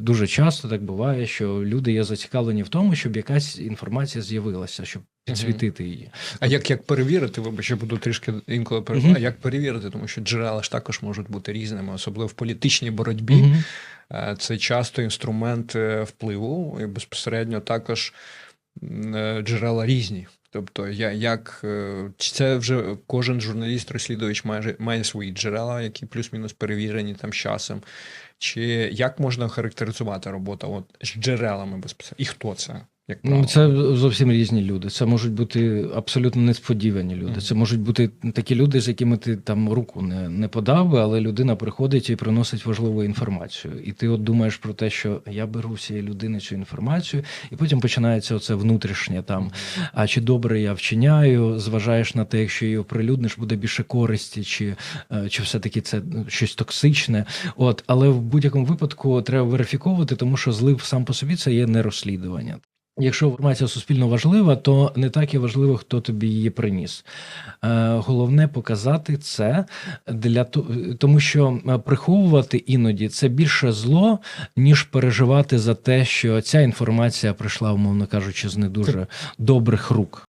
Дуже часто так буває, що люди є зацікавлені в тому, щоб якась інформація з'явилася, щоб підсвітити її. А як, як перевірити, вибач, я буду трішки інколи перебуваю, як перевірити, тому що джерела ж також можуть бути різними, особливо в політичній боротьбі. Мгм. Е, Це часто інструмент е, впливу, і безпосередньо також е, джерела різні. Тобто, я, як е, це вже кожен журналіст-розслідувач має, має свої джерела, які плюс-мінус перевірені там з часом. Чи як можна характеризувати роботу от, з джерелами безпосередньо? І хто це? Як Ну, правило? це зовсім різні люди. Це можуть бути абсолютно несподівані люди. Це можуть бути такі люди, з якими ти там руку не, не подав би, але людина приходить і приносить важливу інформацію. І ти от думаєш про те, що я беру цієї людини цю інформацію, і потім починається оце внутрішнє там. А чи добре я вчиняю, зважаєш на те, якщо її оприлюдниш, буде більше користі, чи, е, чи все-таки це щось токсичне. От, але в будь-якому випадку треба верифіковувати, тому що злив сам по собі це є не розслідування. Якщо інформація суспільно важлива, то не так і важливо, хто тобі її приніс. Е, Головне показати це для то- тому, що е, приховувати іноді це більше зло, ніж переживати за те, що ця інформація прийшла, умовно кажучи, з не дуже добрих рук.